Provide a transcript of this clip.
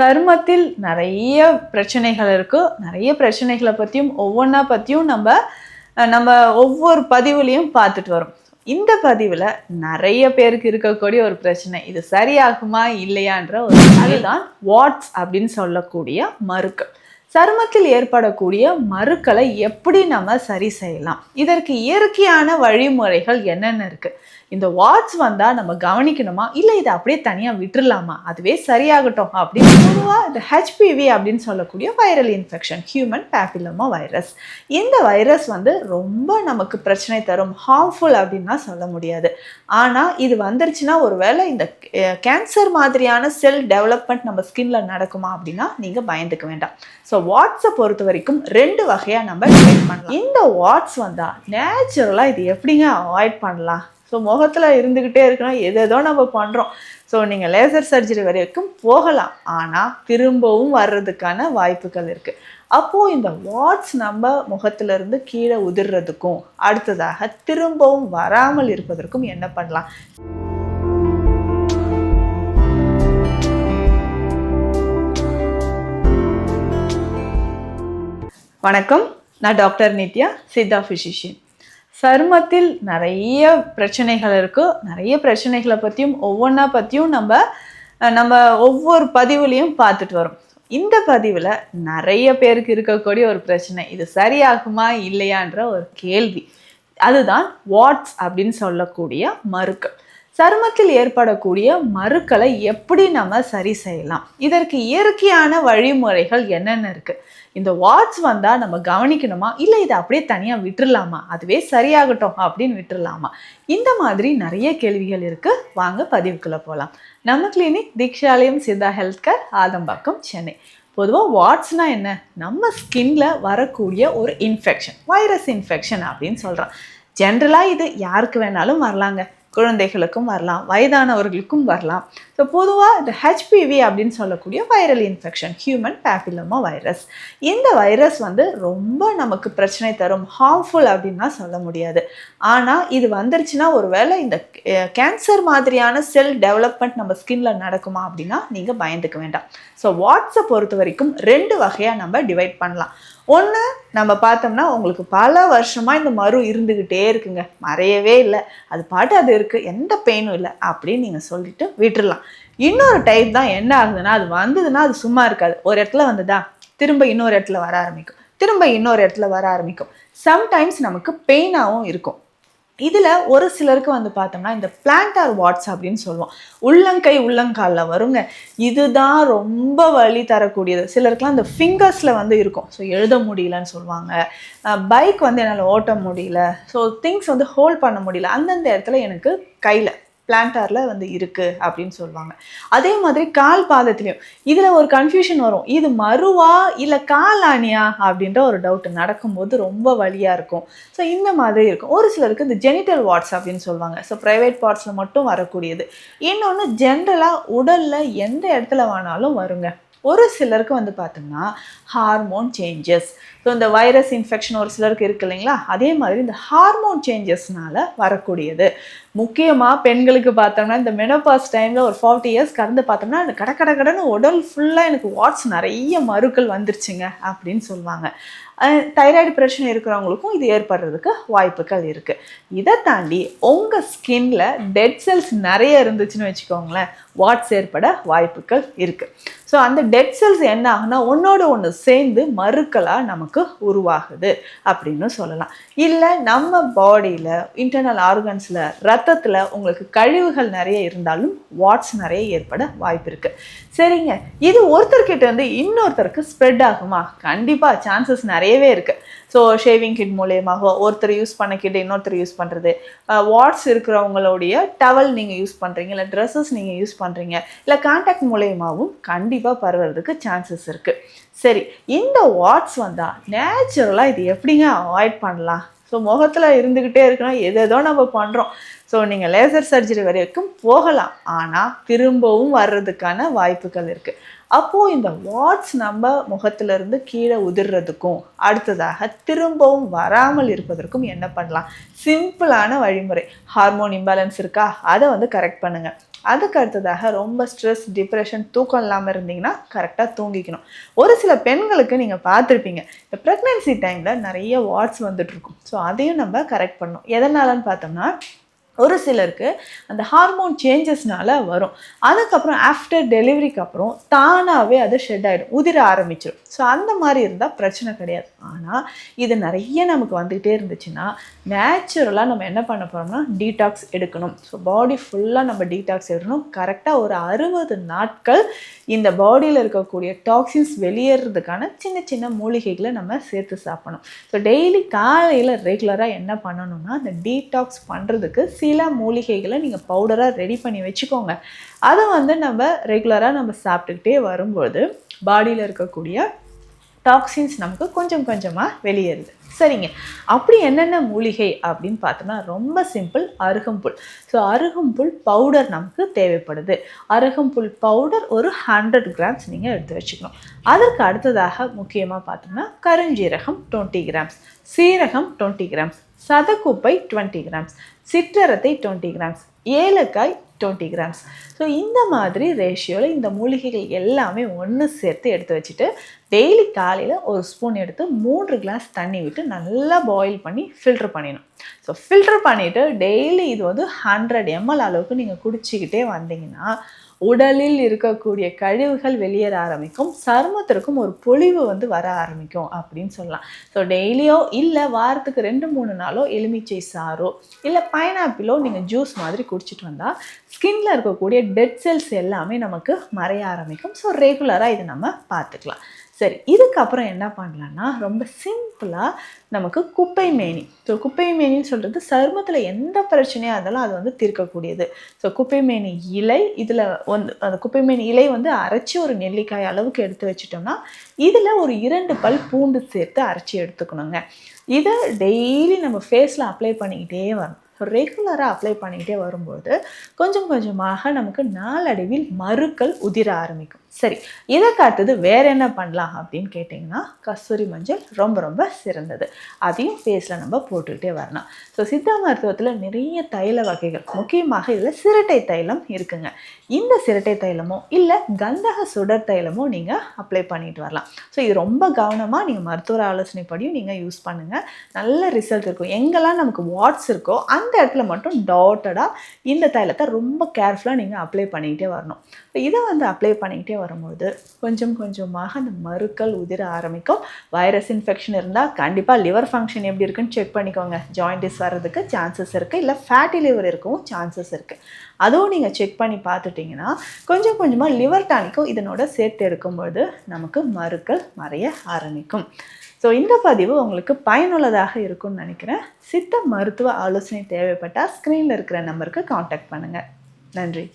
சருமத்தில் நிறைய பிரச்சனைகள் இருக்குது நிறைய பிரச்சனைகளை பற்றியும் ஒவ்வொன்றா பற்றியும் நம்ம நம்ம ஒவ்வொரு பதிவுலையும் பார்த்துட்டு வரோம். இந்த பதிவில் நிறைய பேருக்கு இருக்கக்கூடிய ஒரு பிரச்சனை இது சரியாகுமா இல்லையான்ற ஒரு அதுதான் வாட்ஸ் அப்படின்னு சொல்லக்கூடிய மறுக்கள். சருமத்தில் ஏற்படக்கூடிய மறுக்களை எப்படி நம்ம சரி செய்யலாம்? இதற்கு இயற்கையான வழிமுறைகள் என்னென்ன இருக்குது இந்த வாட்ஸ் வந்தா நம்ம கவனிக்கணுமா? இல்லை இதை அப்படியே தனியாக விட்டுறலாமா? அதுவே சரியாகட்டும் அப்படின்னு பொதுவாக இந்த ஹெச்பிவி அப்படின்னு சொல்லக்கூடிய viral infection human papilloma virus இந்த வைரஸ் வந்து ரொம்ப நமக்கு பிரச்சனை தரும் ஹார்ம்ஃபுல் அப்படின்னா சொல்ல முடியாது. ஆனால் இது வந்துருச்சுன்னா ஒருவேளை இந்த கேன்சர் மாதிரியான செல் டெவலப்மெண்ட் நம்ம ஸ்கின்ல நடக்குமா அப்படின்னா நீங்கள் பயந்துக்க வேண்டாம். ஸோ வாட்ஸை பொறுத்த வரைக்கும் ரெண்டு வகையாக நம்ம டிவைட் பண்ணலாம். இந்த வாட்ஸ் வந்தால் நேச்சுரலாக இது எப்படிங்க அவாய்ட் பண்ணலாம்? ஸோ முகத்தில் இருந்துக்கிட்டே இருக்கணும் எது நம்ம பண்ணுறோம் ஸோ நீங்கள் லேசர் சர்ஜரி வரைக்கும் போகலாம். ஆனால் திரும்பவும் வர்றதுக்கான வாய்ப்புகள் இருக்குது அப்போது இந்த வாட்ஸ் நம்ம முகத்திலிருந்து கீழே உதிர்றதுக்கும் அடுத்ததாக திரும்பவும் வராமல் இருப்பதற்கும் என்ன பண்ணலாம்? வணக்கம். நான் டாக்டர் நித்யா சித்தா ஃபிசிஷியன் சருமத்தில் நிறைய பிரச்சனைகள் இருக்குது நிறைய பிரச்சனைகளை பற்றியும் ஒவ்வொன்றா பற்றியும் நம்ம நம்ம ஒவ்வொரு பதிவுலையும் பார்த்துட்டு வரோம். இந்த பதிவில் நிறைய பேருக்கு இருக்கக்கூடிய ஒரு பிரச்சனை இது சரியாகுமா இல்லையான்ற ஒரு கேள்வி. அதுதான் வாட்ஸ் அப்படின்னு சொல்லக்கூடிய மறுக்கள். சருமத்தில் ஏற்படக்கூடிய மறுக்களை எப்படி நம்ம சரி செய்யலாம்? இதற்கு இயற்கையான வழிமுறைகள் என்னென்ன இருக்குது இந்த வாட்ஸ் வந்தால் நம்ம கவனிக்கணுமா? இல்லை இதை அப்படியே தனியாக விட்டுடலாமா அதுவே சரியாகட்டும் அப்படின்னு விட்டுடலாமா இந்த மாதிரி நிறைய கேள்விகள் இருக்குது வாங்க பதிவுக்குள்ளே போகலாம் நம்ம clinic Deekshalayam Siddha health care Adambakkam Chennai. பொதுவாக வாட்ஸ்னா என்ன? நம்ம ஸ்கின்ல வரக்கூடிய ஒரு இன்ஃபெக்ஷன் வைரஸ் இன்ஃபெக்ஷன் அப்படின்னு சொல்கிறோம் ஜென்ரலாக இது யாருக்கு வேணாலும் வரலாங்க. குழந்தைகளுக்கும் வரலாம் வயதானவர்களுக்கும் வரலாம். ஸோ பொதுவாக இந்த ஹெச்பிவி அப்படின்னு சொல்லக்கூடிய viral infection human papilloma virus இந்த வைரஸ் வந்து ரொம்ப நமக்கு பிரச்சனை தரும் ஹார்ம்ஃபுல் அப்படின்னா சொல்ல முடியாது. ஆனால் இது வந்துருச்சுன்னா ஒருவேளை இந்த கேன்சர் மாதிரியான செல் டெவலப்மெண்ட் நம்ம ஸ்கின்ல நடக்குமா அப்படின்னா நீங்கள் பயந்துக்க வேண்டாம். ஸோ வாட்ஸை பொறுத்த வரைக்கும் ரெண்டு வகையாக நம்ம டிவைட் பண்ணலாம். ஒன்று நம்ம பார்த்தோம்னா உங்களுக்கு பல வருஷமாக இந்த மறு இருந்துக்கிட்டே இருக்குங்க. மறையவே இல்லை. அது பாட்டு அது இருக்குது எந்த பெயினும் இல்லை. அப்படின்னு நீங்கள் சொல்லிட்டு விட்டுறலாம். இன்னொரு டைப் தான் என்ன ஆகுதுன்னா அது வந்ததுன்னா அது சும்மா இருக்காது. ஒரு இடத்துல வந்ததா? திரும்ப இன்னொரு இடத்துல வர ஆரம்பிக்கும். திரும்ப இன்னொரு இடத்துல வர ஆரம்பிக்கும். சம்டைம்ஸ் நமக்கு பெயினாகவும் இருக்கும். இதில் ஒரு சிலருக்கு வந்து பார்த்தோம்னா இந்த பிளான்டார் வாட்ஸ் அப்படின்னு சொல்லுவோம். உள்ளங்கை உள்ளங்காலில் வருங்க. இதுதான் ரொம்ப வழி தரக்கூடியது. சிலருக்குலாம் இந்த ஃபிங்கர்ஸில் வந்து இருக்கும். ஸோ எழுத முடியலன்னு சொல்லுவாங்க. பைக் வந்து என்னால் ஓட்ட முடியல. ஸோ திங்ஸ் வந்து ஹோல்ட் பண்ண முடியல. அந்தந்த இடத்துல எனக்கு கையில் பிளான்டாரில் வந்து இருக்குது அப்படின்னு சொல்லுவாங்க. அதே மாதிரி கால் பாதத்துலேயும் இதில் ஒரு கன்ஃபியூஷன் வரும். இது மருவா இல்லை கால் ஆணியா அப்படின்ற ஒரு டவுட் நடக்கும்போது ரொம்ப வழியாக இருக்கும். ஸோ இந்த மாதிரி இருக்கும். ஒரு சிலருக்கு இந்த ஜெனிட்டல் வாட்ஸ் அப்படின்னு சொல்லுவாங்க. ஸோ ப்ரைவேட் பார்ட்ஸில் மட்டும் வரக்கூடியது. இன்னொன்று ஜென்ரலாக உடலில் எந்த இடத்துல வேணாலும் வருங்க. ஒரு சிலருக்கு வந்து பார்த்தோம்னா ஹார்மோன் சேஞ்சஸ் ஸோ இந்த வைரஸ் இன்ஃபெக்ஷன் ஒரு சிலருக்கு இருக்கு இல்லைங்களா? அதே மாதிரி இந்த ஹார்மோன் சேஞ்சஸ்னால வரக்கூடியது. முக்கியமாக பெண்களுக்கு பார்த்தோம்னா இந்த மெனோபாஸ் டைமில் ஒரு ஃபார்ட்டி இயர்ஸ் கடந்து பார்த்தோம்னா அந்த கட கட கடன்னு உடல் ஃபுல்லாக எனக்கு வாட்ஸ் நிறைய மறுக்கள் வந்துருச்சுங்க அப்படின்னு சொல்லுவாங்க. தைராய்டு பிரச்சனை இருக்கிறவங்களுக்கும் இது ஏற்படுறதுக்கு வாய்ப்புகள் இருக்குது இதை தாண்டி உங்கள் ஸ்கின்ல டெட் செல்ஸ் நிறைய இருந்துச்சுன்னு வச்சுக்கோங்களேன் வாட்ஸ் ஏற்பட வாய்ப்புகள் இருக்குது ஸோ அந்த டெட் செல்ஸ் என்ன ஆகுனா ஒன்றோட ஒன்று சேர்ந்து மறுக்கலாக நமக்கு உருவாகுது அப்படின்னு சொல்லலாம். இல்லை நம்ம பாடியில் இன்டர்னல் ஆர்கன்ஸில் ரத்தத்தில் உங்களுக்கு கழிவுகள் நிறைய இருந்தாலும் வாட்ஸ் நிறைய ஏற்பட வாய்ப்பு இருக்குது சரிங்க. இது ஒருத்தர்கிட்ட வந்து இன்னொருத்தருக்கு ஸ்ப்ரெட் ஆகுமா? கண்டிப்பாக சான்சஸ் நிறைய நிறையவே இருக்குது ஸோ ஷேவிங் கிட் மூலியமாக ஒருத்தர் யூஸ் பண்ண கிட்ட இன்னொருத்தர் யூஸ் பண்ணுறது வாட்ஸ் இருக்கிறவங்களுடைய டவல் நீங்கள் யூஸ் பண்ணுறீங்க இல்லை ட்ரெஸ்ஸஸ் நீங்கள் யூஸ் பண்ணுறீங்க இல்லை கான்டாக்ட் மூலயமாவும் கண்டிப்பாக பரவுறதுக்கு சான்சஸ் இருக்குது சரி இந்த வாட்ஸ் வந்தால் நேச்சுரலாக இது எப்படிங்க அவாய்ட் பண்ணலாம்? ஸோ முகத்தில் இருந்துக்கிட்டே இருக்கணும் எது நம்ம பண்ணுறோம் ஸோ நீங்கள் லேசர் சர்ஜரி வரைக்கும் போகலாம். ஆனால் திரும்பவும் வர்றதுக்கான வாய்ப்புகள் இருக்குது அப்போது இந்த வாட்ஸ் நம்ம முகத்திலிருந்து கீழே உதிர்றதுக்கும் அடுத்ததாக திரும்பவும் வராமல் இருப்பதற்கும் என்ன பண்ணலாம்? சிம்பிளான வழிமுறை. ஹார்மோன் இம்பேலன்ஸ் இருக்கா? அதை வந்து கரெக்ட் பண்ணுங்கள் அதுக்கு அடுத்ததாக ரொம்ப ஸ்ட்ரெஸ் டிப்ரெஷன் தூக்கம் இல்லாமல் இருந்தீங்கன்னா கரெக்டாக தூங்கிக்கணும். ஒரு சில பெண்களுக்கு நீங்கள் பார்த்துருப்பீங்க இந்த ப்ரெக்னென்சி டைமில் நிறைய வாட்ஸ் வந்துட்டுருக்கும் ஸோ அதையும் நம்ம கரெக்ட் பண்ணணும். எதனாலன்னு பார்த்தோம்னா ஒரு சிலருக்கு அந்த ஹார்மோன் சேஞ்சஸ்னால வரும். அதுக்கப்புறம் ஆஃப்டர் டெலிவரிக்கு அப்புறம் தானாகவே அது ஷெட் ஆகிடும் உதிர ஆரம்பிச்சிடும் ஸோ அந்த மாதிரி இருந்தால் பிரச்சனை கிடையாது. ஆனால் இது நிறைய நமக்கு வந்துக்கிட்டே இருந்துச்சுன்னா நேச்சுரலாக நம்ம என்ன பண்ண போகிறோம்னா டீடாக்ஸ் எடுக்கணும். ஸோ பாடி ஃபுல்லாக நம்ம டீடாக்ஸ் எடுக்கணும். கரெக்டாக ஒரு அறுபது நாட்கள் இந்த பாடியில் இருக்கக்கூடிய டாக்ஸின்ஸ் வெளியேறதுக்கான சின்ன சின்ன மூலிகைகளை நம்ம சேர்த்து சாப்பிடணும். ஸோ டெய்லி காலையில் ரெகுலராக என்ன பண்ணணும்னா அந்த டீடாக்ஸ் பண்ணுறதுக்கு சில மூலிகைகளை நீங்கள் பவுடராக ரெடி பண்ணி வச்சுக்கோங்க. அதை வந்து நம்ம ரெகுலராக நம்ம சாப்பிட்டுக்கிட்டே வரும்போது பாடியில் இருக்கக்கூடிய டாக்ஸின்ஸ் நமக்கு கொஞ்சம் கொஞ்சமாக வெளியேறுது. சரிங்க. அப்படி என்னென்ன மூலிகை அப்படின்னு பார்த்தோம்னா ரொம்ப சிம்பிள் அருகம்புல். ஸோ அருகம்புல் பவுடர் நமக்கு தேவைப்படுது. அருகம்புல் பவுடர் ஒரு ஹண்ட்ரட் கிராம்ஸ் நீங்கள் எடுத்து வச்சுக்கணும். அதற்கு அடுத்ததாக முக்கியமாக பார்த்தோம்னா கருஞ்சீரகம் டுவெண்ட்டி கிராம்ஸ் சீரகம் டுவெண்ட்டி கிராம்ஸ் சதக்குப்பை டுவெண்ட்டி கிராம்ஸ் சிற்றரத்தை டுவெண்ட்டி கிராம்ஸ் ஏலக்காய் டுவெண்ட்டி கிராம்ஸ் ஸோ இந்த மாதிரி ரேஷியோவில் இந்த மூலிகைகள் எல்லாமே ஒன்று சேர்த்து எடுத்து வச்சுட்டு டெய்லி காலையில் ஒரு ஸ்பூன் எடுத்து மூன்று கிளாஸ் தண்ணி விட்டு நல்லா பாயில் பண்ணி ஃபில்டர் பண்ணிடணும். ஸோ ஃபில்டர் பண்ணிவிட்டு டெய்லி இது வந்து ஹண்ட்ரட் எம்எல் அளவுக்கு நீங்கள் குடிச்சிக்கிட்டே வந்தீங்கன்னா உடலில் இருக்கக்கூடிய கழிவுகள் வெளியேற ஆரம்பிக்கும். சருமத்திற்கும் ஒரு பொழிவு வந்து வர ஆரம்பிக்கும் அப்படின்னு சொல்லலாம். ஸோ டெய்லியோ இல்லை வாரத்துக்கு ரெண்டு மூணு நாளோ எலுமிச்சை சாரோ இல்லை பைனாப்பிளோ நீங்கள் ஜூஸ் மாதிரி குடிச்சிட்டு வந்தால் ஸ்கின்ல இருக்கக்கூடிய டெட் செல்ஸ் எல்லாமே நமக்கு மறைய ஆரம்பிக்கும். ஸோ ரெகுலராக இதை நம்ம பார்த்துக்கலாம். சரி இதுக்கப்புறம் என்ன பண்ணலான்னா ரொம்ப சிம்பிளாக நமக்கு குப்பை மேனி. ஸோ குப்பை மேனின்னு சொல்கிறது சருமத்தில் எந்த பிரச்சனையாக இருந்தாலும் அது வந்து தீர்க்கக்கூடியது. ஸோ குப்பை மேனி இலை இதில் வந்து அந்த குப்பை மேனி இலை வந்து அரைச்சி ஒரு நெல்லிக்காய் அளவுக்கு எடுத்து வச்சிட்டோம்னா இதில் ஒரு இரண்டு பல் பூண்டு சேர்த்து அரைச்சி எடுத்துக்கணுங்க. இதை டெய்லி நம்ம ஃபேஸில் அப்ளை பண்ணிக்கிட்டே வரணும். ரெகுலராக அப்ளை பண்ணிக்கிட்டே வரும்போது கொஞ்சம் கொஞ்சமாக நமக்கு நாளடைவில் மறுக்கள் உதிர ஆரம்பிக்கும். சரி இதை காட்டுது வேற என்ன பண்ணலாம் அப்படின்னு கேட்டிங்கன்னா கஸ்தூரி மஞ்சள் ரொம்ப ரொம்ப சிறந்தது. அதையும் ஃபேஸில் நம்ம போட்டுக்கிட்டே வரணும் ஸோ சித்தா மருத்துவத்தில் நிறைய தைல வகைகள் முக்கியமாக இதில் சிரட்டை தைலம் இருக்குங்க. இந்த சிரட்டை தைலமோ இல்லை கந்தக சுடர் தைலமோ நீங்கள் அப்ளை பண்ணிட்டு வரலாம். ஸோ இது ரொம்ப கவனமாக நீங்கள் மருத்துவ ஆலோசனைப்படியும் நீங்கள் யூஸ் பண்ணுங்கள் நல்ல ரிசல்ட் இருக்கும். எங்கெல்லாம் நமக்கு வாட்ஸ் இருக்கோ அந்த இடத்துல மட்டும் டாட்டடாக இந்த தைலத்தை ரொம்ப கேர்ஃபுல்லாக நீங்கள் அப்ளை பண்ணிக்கிட்டே வரணும். இப்போ இதை வந்து அப்ளை பண்ணிக்கிட்டே வரும்போது கொஞ்சம் கொஞ்சமாக அந்த மறுக்கள் உதிர ஆரம்பிக்கும். வைரஸ் இன்ஃபெக்ஷன் இருந்தால் கண்டிப்பாக லிவர் ஃபங்க்ஷன் எப்படி இருக்குன்னு செக் பண்ணிக்கோங்க. ஜாயிண்டிஸ் வர்றதுக்கு சான்சஸ் இருக்குது இல்லை ஃபேட்டி லிவர் இருக்கவும் சான்சஸ் இருக்குது அதுவும் நீங்கள் செக் பண்ணி பார்த்துட்டிங்கன்னா கொஞ்சம் கொஞ்சமாக லிவர் டானிக்கும் இதனோட சேர்த்து எடுக்கும்போது நமக்கு மறுக்கள் மறைய ஆரம்பிக்கும். ஸோ இந்த பதிவு உங்களுக்கு பயனுள்ளதாக இருக்கும்னு நினைக்கிறேன். சித்த மருத்துவ ஆலோசனை தேவைப்பட்டால் ஸ்க்ரீனில் இருக்கிற நம்பருக்கு காண்டாக்ட் பண்ணுங்கள் நன்றி.